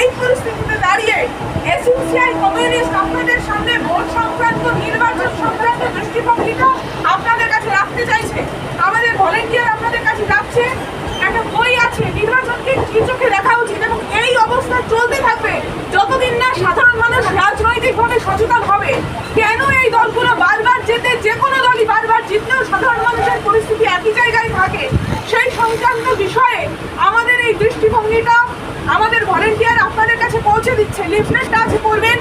এই পরিস্থিতিতে দাঁড়িয়ে এসইউসিআই কমিউনিস্ট আপনাদের সামনে ভোট সংক্রান্ত, নির্বাচন সংক্রান্ত দৃষ্টিভঙ্গিটা আপনাদের কাছে রাখতে চাইছে। আমাদের ভলেন্টিয়ার আপনাদের কাছে যাচ্ছে। একটা বই আছে, নির্বাচনকে কি চোখে দেখা উচিত? এবং এই অবস্থা চলতে থাকবে যতদিন না সাধারণ মানুষ রাজনৈতিকভাবে সচেতন হবে। কেন এই দলগুলো বারবার যেতে যে কোনো দলই বারবার জিতলেও সাধারণ মানুষের পরিস্থিতি একই জায়গায় থাকে। সেই সংক্রান্ত বিষয়ে আমাদের এই দৃষ্টিভঙ্গিটা আমাদের ভলেন্টিয়ার আপনাদের কাছে পৌঁছে দিচ্ছে। লিফলেটটা আছে পড়বেন।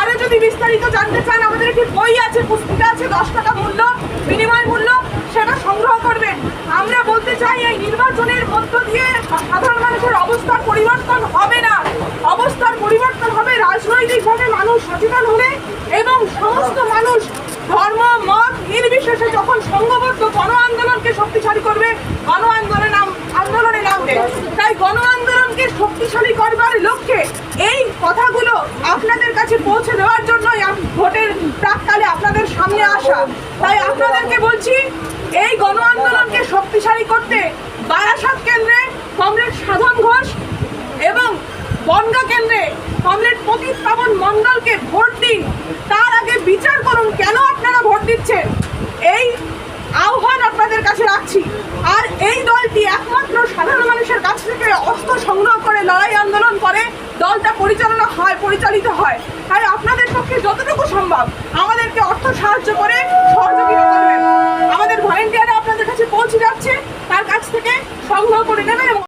আরও যদি বিস্তারিত জানতে চান, আমাদের একটি বই আছে, পুস্তিকা আছে, দশ টাকা মূল্য, বিনিময় মূল্য, সেটা সংগ্রহ করবেন। আমরা বলতে চাই, এই নির্বাচনের মধ্য দিয়ে সাধারণ মানুষের অবস্থার পরিবর্তন হবে না। অবস্থার পরিবর্তন হবে রাজনৈতিকভাবে মানুষ সচেতন হলে এবং সমস্ত মানুষ ধর্ম, মত, নির্বিশেষে যখন সংঘবদ্ধ গণ আন্দোলনকে শক্তিশালী করবে গণ আন্দোলনে নাম আন্দোলনে নামবে তাই গণ আন্দোলনকে শক্তিশালী করবার লক্ষ্যে এই কথাগুলো আপনাদের কাছে পৌঁছে দেওয়ার জন্যই ভোটের প্রাককালে আপনাদের সামনে আসা। তাই আপনাদেরকে বলছি, এই গণ আন্দোলনকে পরিচালনা হয় পরিচালিত হয়। তাই আপনাদের পক্ষে যতটুকু সম্ভব আমাদেরকে অর্থ সাহায্য করে